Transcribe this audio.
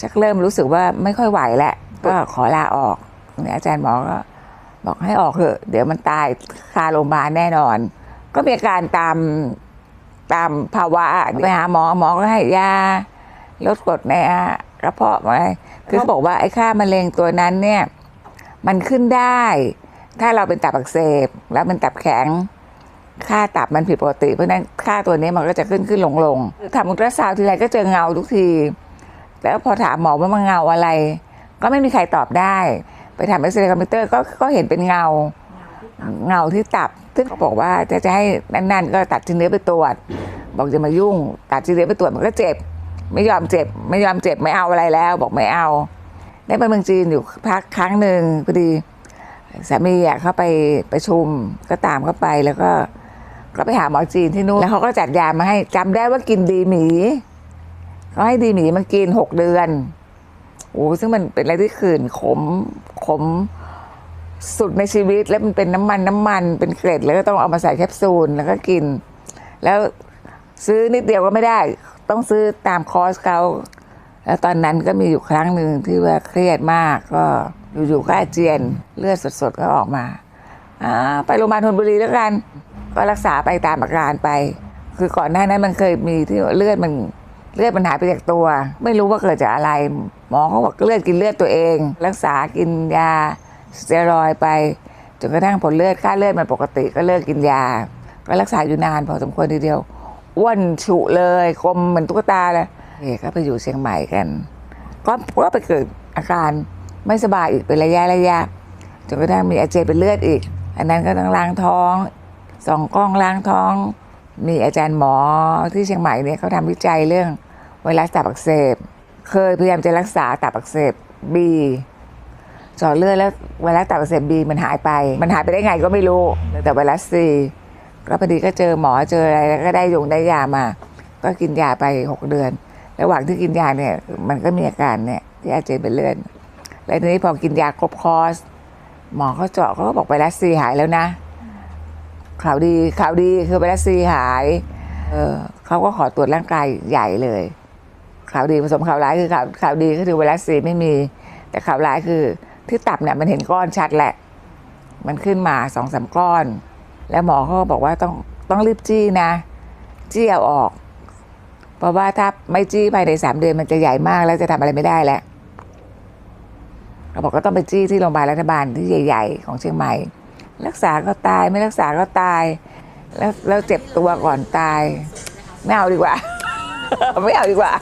ชักเริ่มรู้สึกว่าไม่ค่อยไหวแล้วก็ขอลาออกเนี่ยอาจารย์หมอก็บอกให้ออกเถอะ เดี๋ยวมันตายคาโรงพยาบาลแน่นอน ก็มีอาการตามตามภาวะไปหาหมอหมอก็ให้ยาลดกรดในกระเพาะอะไรคือเขาบอกว่าไอ้ค่ามะเร็งตัวนั้นเนี่ย มันขึ้นได้ ถ้าเราเป็นตับอักเสบ แล้วเป็นตับแข็ง ค่าตับมันผิดปกติ เพราะฉะนั้นค่าตัวนี้มันก็จะขึ้นขึ้นลงลงทำอุลตราซาวด์ทีไรก็เจอเงาทุกที แล้วพอถามหมอว่ามันเงาอะไร ก็ไม่มีใครตอบได้ ไปทำเอ็กซเรย์คอมพิวเตอร์ก็ก็เห็นเป็นเงา เงาที่ตับ ซึ่งเขาบอกว่าจะจะให้นั่นๆ ก็ตัดชิ้นเนื้อไปตรวจ บอกจะมายุ่ง ตัดชิ้นเนื้อไปตรวจมันก็เจ็บ ไม่ยอมเจ็บ ไม่ยอมเจ็บไม่เอาอะไรแล้ว บอกไม่เอา ได้ไปเมืองจีนอยู่พักครั้งหนึ่งพอดีสามีอะเขาไปประชุมก็ตามเขาไปแล้วก็ก็ไปหาหมอจีนที่นู่นแล้วเขาก็จัดยามาให้จำได้ว่ากินดีหมี เขาให้ดีหมีมากินหกเดือนโอ้ซึ่งมันเป็นอะไรที่ขื่นขมขมสุดในชีวิตแล้วมันเป็นน้ำมันน้ำมันเป็นเกล็ดแล้วก็ต้องเอามาใส่แคปซูลแล้วก็กิน แล้วซื้อนิดเดียวก็ไม่ได้ ต้องซื้อตามคอร์สเขาแล้วตอนนั้นก็มีอยู่ครั้งหนึ่งที่ว่าเครียดมากก็อยู่ๆก็อาเจียนเลือดสดๆก็ออกมาอ่าไปโรงพยาบาลธนบุรีแล้วกัน ก็รักษาไปตามอาการไป คือก่อนหน้านั้นมันเคยมีที่เลือดมัน เลือดมันหายไปจากตัว ไม่รู้ว่าเกิดจากอะไร หมอเขาบอกเลือดกินเลือดตัวเอง รักษากินยาสเตียรอยไปจนกระทั่งผลเลือดค่าเลือดมันปกติก็เลิกกินยา ก็รักษาอยู่นานพอสมควรทีเดียวอ้วนฉุเลยกลมเหมือนตุ๊กตาเลยเอกก็ไปอยู่เชียงใหม่กันก็ก็ไปเกิดอาการไม่สบายอีกเป็นระยะระยะจนกระทั่งมีอาเจียนเป็นเลือดอีก อันนั้นก็ต้องล้างท้องสองกล้องล้างท้อง มีอาจารย์หมอที่เชียงใหม่เนี่ยเขาทำวิจัยเรื่อง ไวรัสตับอักเสบ เคยพยายามจะรักษาตับอักเสบบีเจาะเลือดแล้วไวรัสตับอักเสบบีมันหายไป มันหายไปได้ไงก็ไม่รู้ แต่ไวรัสซีก็พอดีก็เจอหมอเจออะไรแล้วก็ได้ยงได้ยามา ก็กินยาไปหกเดือน ระหว่างที่กินยาเนี่ย มันก็มีอาการเนี่ยที่อาเจียนเป็นเลือดแล้วทีนี้พอกินยาครบคอร์สหมอเขาเจาะเขาก็บอกไวรัสซีหายแล้วนะข่าวดีข่าวดีคือไวรัสซีหาย เออเขาก็ขอตรวจร่างกายใหญ่เลย ข่าวดีผสมข่าวร้ายคือข่าวข่าวดีก็คือไวรัสซีไม่มี แต่ข่าวร้ายคือที่ตับเนี่ยมันเห็นก้อนชัดแหละ มันขึ้นมาสองสามก้อน แล้วหมอเขาบอกว่าต้องต้องรีบจี้นะ จี้เอาออก เพราะว่าถ้าไม่จี้ภายในสามเดือนมันจะใหญ่มากแล้วจะทำอะไรไม่ได้แล้วเราบอกก็ต้องไปจี้ที่โรงพยาบาลรัฐบาลที่ใหญ่ ๆ ของเชียงใหม่ รักษาก็ตายไม่รักษาก็ตาย แล้วแล้วเจ็บตัวก่อนตาย ไม่เอาดีกว่า ไม่เอาดีกว่า